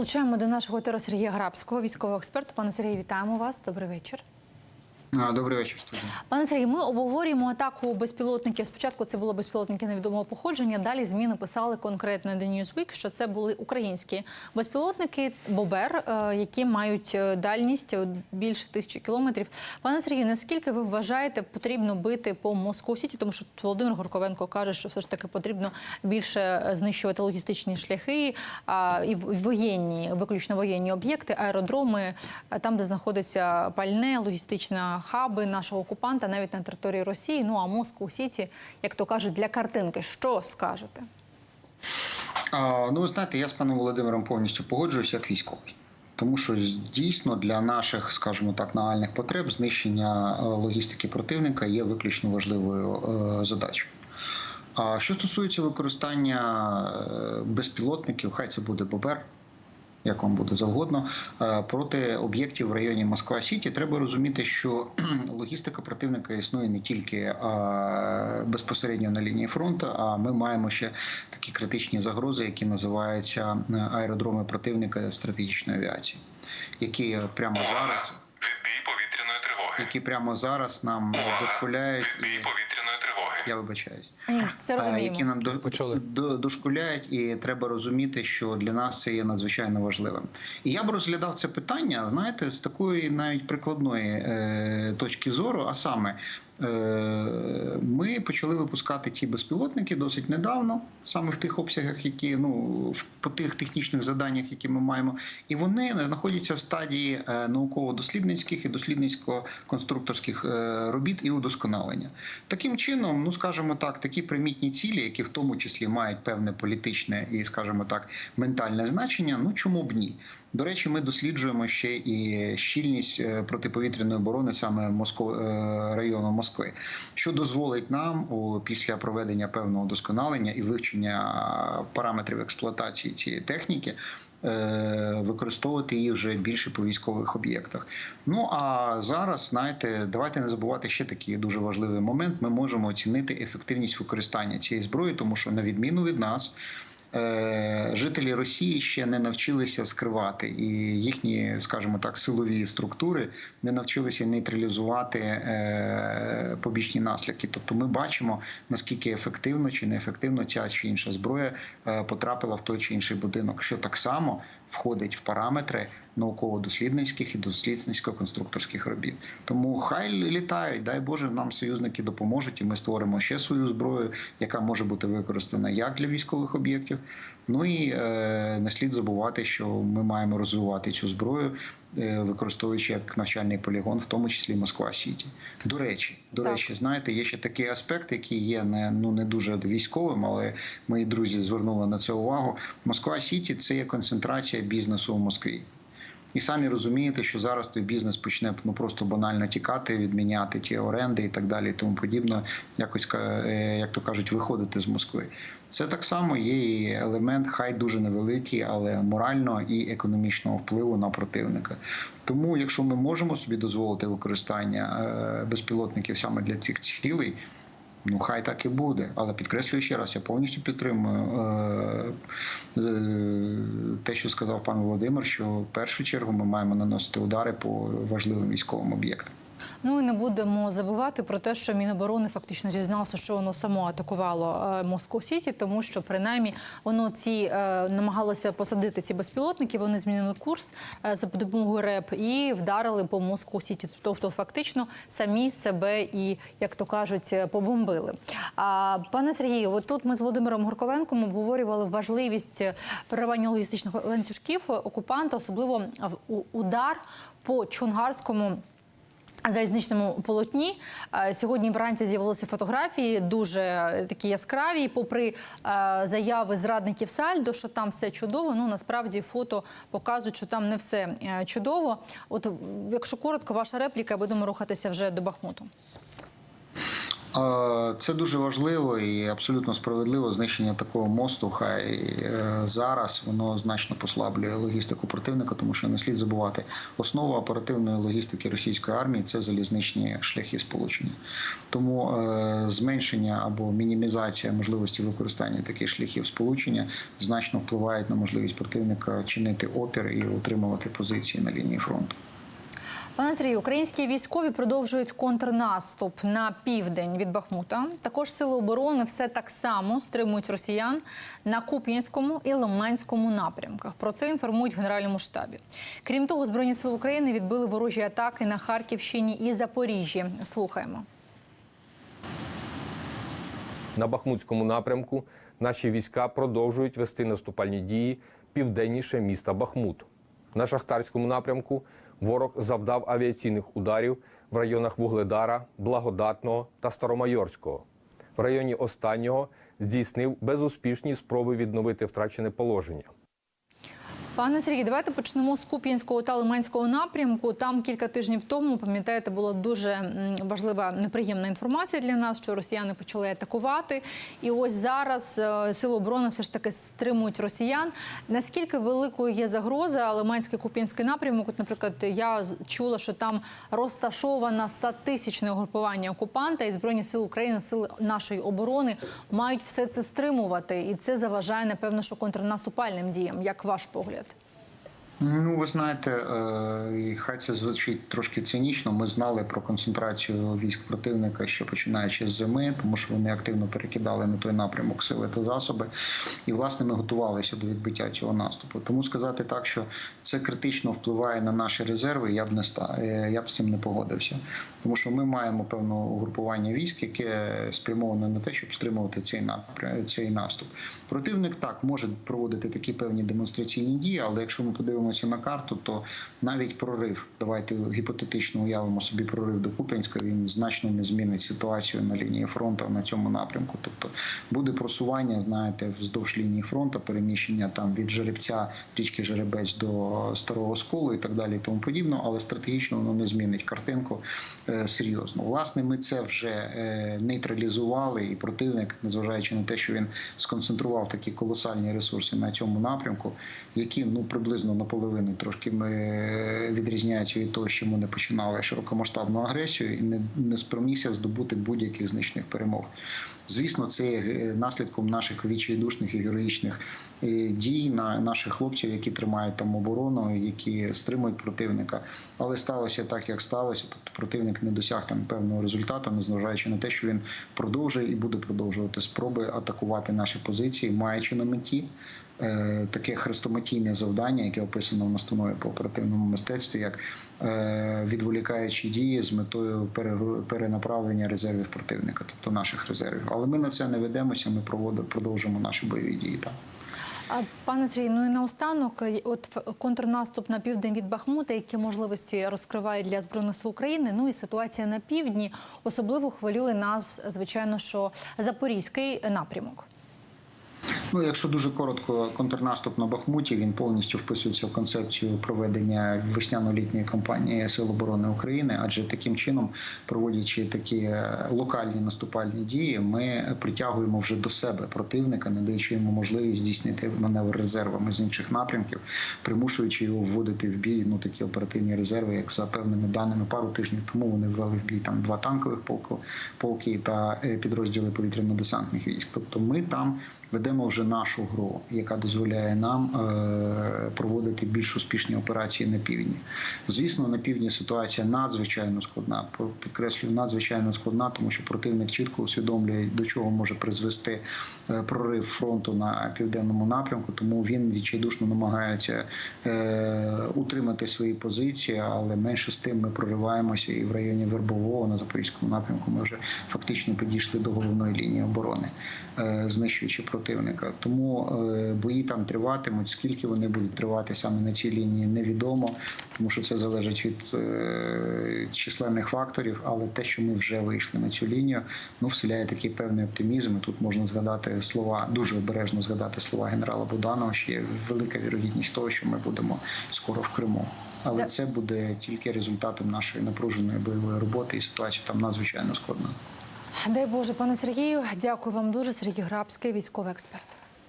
Долучаємо до нашого Сергія Грабського, військового експерта. Пане Сергій, вітаємо вас. Добрий вечір. Добрий вечір, студія. Пане Сергій, ми обговорюємо атаку безпілотників. Спочатку це було безпілотники невідомого походження. Далі змі написали конкретно The Newsweek, що це були українські безпілотники Бобер, е, які мають е, дальність е, більше тисячі кілометрів. Пане Сергію, наскільки ви вважаєте, потрібно бити по Москву Сіті? Тому що Володимир Горковенко каже, що все ж таки потрібно більше знищувати логістичні шляхи і воєнні, виключно воєнні об'єкти, аеродроми, там, де знаходиться пальне, логістична хаби нашого окупанта, навіть на території Росії. Ну а Москву Сіті, як то кажуть, для картинки. Що скажете? А, ну, ви знаєте, я з паном Володимиром повністю погоджуюсь як військовий. Тому що дійсно для наших, скажімо так, нагальних потреб знищення е, логістики противника є виключно важливою е, задачею. А що стосується використання е, безпілотників, хай це буде Бобер, як вам буде завгодно, е, проти об'єктів в районі Москва Сіті, треба розуміти, що логістика противника існує не тільки е, безпосередньо на лінії фронту, а ми маємо ще такі критичні загрози, які називаються е, аеродроми противника стратегічної авіації, які прямо зараз, Відбій повітряної тривоги. які прямо зараз нам Увага! дошкуляють. Відбій повітряної тривоги. Я вибачаюсь. Все розуміємо. які нам до, до, дошкуляють, і треба розуміти, що для нас це є надзвичайно важливим. І я б розглядав це питання, знаєте, з такої навіть прикладної е, точки зору, а саме. Е, Ми почали випускати ті безпілотники досить недавно, саме в тих обсягах, які ну в по тих технічних заданнях, які ми маємо, і вони знаходяться в стадії е, науково-дослідницьких і дослідницько-конструкторських е, робіт і удосконалення. Таким чином, ну скажімо так, такі примітні цілі, які в тому числі мають певне політичне і, скажімо так, ментальне значення. Ну чому б ні? До речі, ми досліджуємо ще і щільність е, протиповітряної оборони саме Москов... е, району Москви, що дозволить нам о, після проведення певного досконалення і вивчення параметрів експлуатації цієї техніки. е, Використовувати її вже більше по військових об'єктах. Ну а зараз, знаєте, давайте не забувати ще такий дуже важливий момент. Ми можемо оцінити ефективність використання цієї зброї, тому що на відміну від нас. Е, Жителі Росії ще не навчилися скривати, і їхні, скажімо так, силові структури не навчилися нейтралізувати е, побічні наслідки. Тобто, ми бачимо наскільки ефективно чи неефективно ця чи інша зброя е, потрапила в той чи інший будинок, що так само входить в параметри науково-дослідницьких і дослідницько-конструкторських робіт. Тому хай літають, дай Боже, нам союзники допоможуть, і ми створимо ще свою зброю, яка може бути використана як для військових об'єктів. Ну і е, не слід забувати, що ми маємо розвивати цю зброю, е, використовуючи як навчальний полігон, в тому числі Москва Сіті. До речі, до Так. речі, знаєте, є ще такий аспект, який є не ну не дуже військовим, але мої друзі звернули на це увагу. Москва Сіті це є концентрація бізнесу в Москві. І самі розумієте, що зараз той бізнес почне ну просто банально тікати, відміняти ті оренди і так далі, і тому подібне, якось е, як то кажуть, виходити з Москви. Це так само є і елемент, хай дуже невеликий, але морального і економічного впливу на противника. Тому, якщо ми можемо собі дозволити використання е, безпілотників саме для цих цілей. Ну, хай так і буде, але підкреслюю ще раз, я повністю підтримую е, е, те, що сказав пан Володимир, що в першу чергу ми маємо наносити удари по важливим військовим об'єктам. Ну і не будемо забувати про те, що Міноборони фактично зізнався, що воно само атакувало е, Москву Сіті, тому що принаймні воно ці е, намагалося посадити ці безпілотники. Вони змінили курс е, за допомогою РЕП і вдарили по Москву Сіті. Тобто, фактично самі себе і, як то кажуть, побомбили. А пане Сергію, от тут ми з Володимиром Горковенком обговорювали важливість переривання логістичних ланцюжків окупанта, особливо удар по Чонгарському. Залізничному полотні Е, сьогодні вранці з'явилися фотографії дуже е, такі яскраві. Попри е, заяви зрадників Сальдо, що там все чудово. Ну насправді фото показують, що там не все чудово. От якщо коротко, ваша репліка, будемо рухатися вже до Бахмуту. Це дуже важливо і абсолютно справедливо. Знищення такого мосту, хай е, зараз воно значно послаблює логістику противника, тому що не слід забувати, основа оперативної логістики російської армії це залізничні шляхи сполучення. Тому е, зменшення або мінімізація можливості використання таких шляхів сполучення значно впливають на можливість противника чинити опір і утримувати позиції на лінії фронту. Пане Сергію, українські військові продовжують контрнаступ на південь від Бахмута. Також сили оборони все так само стримують росіян на Куп'янському і Лиманському напрямках. Про це інформують в Генеральному штабі. Крім того, збройні сили України відбили ворожі атаки на Харківщині і Запоріжжі. Слухаємо. На Бахмутському напрямку наші війська продовжують вести наступальні дії південніше міста Бахмут. На Шахтарському напрямку ворог завдав авіаційних ударів в районах Вугледара, Благодатного та Старомайорського. В районі останнього здійснив безуспішні спроби відновити втрачене положення. Пане Сергій, давайте почнемо з Куп'янського та Лиманського напрямку. Там кілька тижнів тому, пам'ятаєте, була дуже важлива неприємна інформація для нас, що росіяни почали атакувати. І ось зараз е, сили оборони все ж таки стримують росіян. Наскільки великою є загроза Лиманський Куп'янський напрямок? От, наприклад, я чула, що там розташовано 100-тисячне угрупування окупанта, і збройні сили України, сили нашої оборони мають все це стримувати, і це заважає напевно, що контрнаступальним діям. Як ваш погляд? Ну, ви знаєте, е, хай це звучить трошки цинічно. Ми знали про концентрацію військ противника ще починаючи з зими, тому що вони активно перекидали на той напрямок сили та засоби. І власне ми готувалися до відбиття цього наступу. Тому сказати так, що це критично впливає на наші резерви, я б не ста е, я б з цим не погодився. Тому що ми маємо певне угрупування військ, яке спрямоване на те, щоб стримувати цей напрям, цей наступ. Противник так може проводити такі певні демонстраційні дії, але якщо ми подивимося на карту, то навіть прорив, давайте гіпотетично уявимо собі прорив до Куп'янська, він значно не змінить ситуацію на лінії фронту на цьому напрямку. Тобто буде просування, знаєте, вздовж лінії фронту, переміщення там від жеребця річки Жеребець до старого сколу і так далі, і тому подібно, але стратегічно воно не змінить картинку е, серйозно. Власне, ми це вже е, нейтралізували, і противник, незважаючи на те, що він сконцентрував такі колосальні ресурси на цьому напрямку, які ну приблизно наполовину трошки ми відрізняються від того, що ми не починали широкомасштабну агресію, і не, не спромігся здобути будь-яких значних перемог. Звісно, це є е, наслідком наших відчайдушних і героїчних е, дій на наших хлопців, які тримають там оборону, які стримують противника. Але сталося так, як сталося. Тобто противник не досяг там певного результату, незважаючи на те, що він продовжує і буде продовжувати спроби атакувати наші позиції, маючи на меті таке хрестоматійне завдання, яке описано в настанові по оперативному мистецтві, як е, відволікаючі дії з метою перенаправлення резервів противника, тобто наших резервів. Але ми на це не ведемося. Ми продовжуємо наші бойові дії. Так. А пане Сергію, ну і наостанок, е, от контрнаступ на південь від Бахмута, які можливості розкриває для збройних сил України. Ну і ситуація на півдні особливо хвилює нас, звичайно, що запорізький напрямок. Ну, якщо дуже коротко, контрнаступ на Бахмуті він повністю вписується в концепцію проведення весняно-літньої кампанії Сил оборони України, адже таким чином, проводячи такі е, локальні наступальні дії, ми притягуємо вже до себе противника, надаючи йому можливість здійснити маневр резервами з інших напрямків, примушуючи його вводити в бій ну такі оперативні резерви, як за певними даними пару тижнів тому вони ввели в бій там два танкових полку, полки та е, підрозділи повітряно-десантних військ. Тобто ми там ведемо вже нашу гру, яка дозволяє нам е, проводити більш успішні операції на півдні. Звісно, на півдні ситуація надзвичайно складна. Підкреслюю, надзвичайно складна, тому що противник чітко усвідомлює, до чого може призвести е, прорив фронту на південному напрямку. Тому він відчайдушно намагається е, утримати свої позиції, але менше з тим ми прориваємося і в районі Вербового на запорізькому напрямку. Ми вже фактично підійшли до головної лінії оборони, знищуючи противника. Тому е, бої там триватимуть. Скільки вони будуть тривати саме на цій лінії, невідомо, тому що це залежить від е, численних факторів. Але те, що ми вже вийшли на цю лінію, ну вселяє такий певний оптимізм. І Тут можна згадати слова, дуже обережно згадати слова генерала Буданова. що є велика вірогідність того, що ми будемо скоро в Криму. Але Так. це буде тільки результатом нашої напруженої бойової роботи, і ситуація там надзвичайно складна. Дай Боже, пане Сергію, дякую вам дуже. Сергій Грабський, військовий експерт.